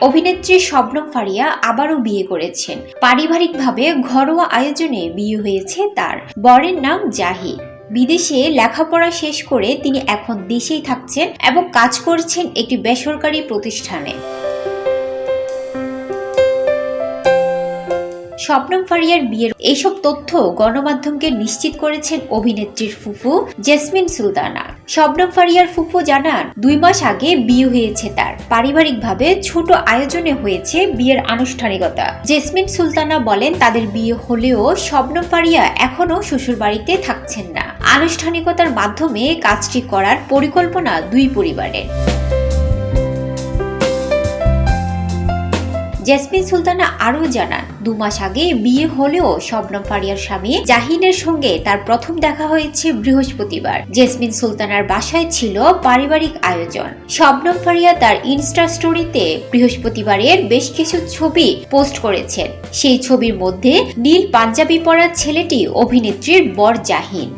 অভিনেত্রী শবনম ফারিয়া আবারও বিয়ে করেছেন। পারিবারিকভাবে ঘরোয়া আয়োজনে বিয়ে হয়েছে তার। বরের নাম জাহিদ বিদেশে লেখাপড়া শেষ করে তিনি এখন দেশেই থাকছেন এবং কাজ করছেন একটি বেসরকারি প্রতিষ্ঠানে। শবনম ফারিয়ার বিয়ের এইসব তথ্য গণমাধ্যমকে নিশ্চিত করেছেন অভিনেত্রীর ফুফু জেসমিন সুলতানা। শবনম ফারিয়ার ফুফু জানান, দুই মাস আগে বিয়ে হয়েছে তার। পারিবারিকভাবে ছোট আয়োজনে হয়েছে বিয়ের আনুষ্ঠানিকতা। জেসমিন সুলতানা বলেন, তাদের বিয়ে হলেও শবনম ফারিয়া এখনও শ্বশুরবাড়িতে থাকছেন না। আনুষ্ঠানিকতার মাধ্যমে কাজটি করার পরিকল্পনা দুই পরিবারের। জেসমিন সুলতানা আরও জানান দু মাস আগে বিয়ে হলেও শবনম ফারিয়ার স্বামী জাহিনের সঙ্গে তার প্রথম দেখা হয়েছে বৃহস্পতিবার। জেসমিন সুলতানার বাসায় ছিল পারিবারিক আয়োজন। শবনম ফারিয়া তার ইনস্টা স্টোরিতে বৃহস্পতিবারের বেশ কিছু ছবি পোস্ট করেছেন। সেই ছবির মধ্যে নীল পাঞ্জাবি পরা ছেলেটি অভিনেত্রীর বর জাহিন।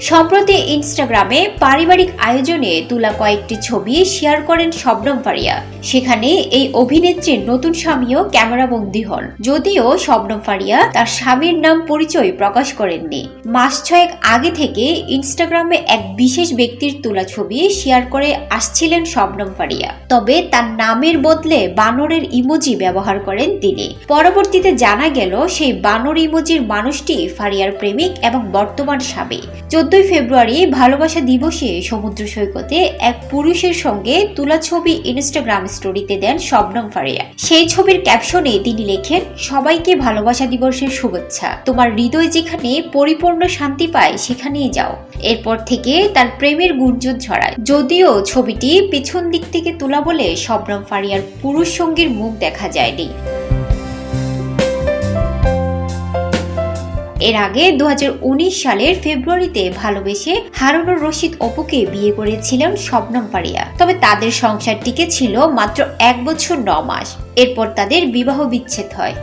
সম্প্রতি ইনস্টাগ্রামে পারিবারিক আয়োজনে তোলা কয়েকটি ছবি শেয়ার করেন শবনম ফারিয়া। সেখানে এই অভিনেত্রীর নতুন স্বামীও ক্যামেরাবন্দী হন। যদিও শবনম ফারিয়া তার স্বামীর নাম পরিচয় প্রকাশ করেননি। মাস ছয়েক আগে থেকে ইনস্টাগ্রামে এক বিশেষ ব্যক্তির তোলা ছবি শেয়ার করে আসছিলেন শবনম ফারিয়া। তবে তার নামের বদলে বানরের ইমোজি ব্যবহার করেন তিনি। পরবর্তীতে জানা গেল, সেই বানর ইমোজির মানুষটি ফারিয়ার প্রেমিক এবং বর্তমান স্বামী। চোদ্দই ফেব্রুয়ারি ভালোবাসা দিবসে সমুদ্র সৈকতে এক পুরুষের সঙ্গে তোলা ছবি ইনস্টাগ্রাম স্টোরিতে দেন শবনম ফারিয়া। সেই ছবির ক্যাপশনে তিনি লেখেন, সবাইকে ভালোবাসা দিবসের শুভেচ্ছা। তোমার হৃদয় যেখানে পরিপূর্ণ শান্তি পায়, সেখানেই যাও। এরপর থেকে তার প্রেমের গুঞ্জন ছড়ায়। যদিও ছবিটি পিছন দিক থেকে তোলা বলে শবনম ফারিয়ার পুরুষ সঙ্গীর মুখ দেখা যায়নি। এর আগে দু হাজার উনিশ সালের ফেব্রুয়ারিতে ভালোবেসে হারুনুর রশিদ অপুকে বিয়ে করেছিলেন শবনম পারিয়া তবে তাদের সংসার টিকে ছিল মাত্র এক বছর ন মাস। এরপর তাদের বিবাহ বিচ্ছেদ হয়।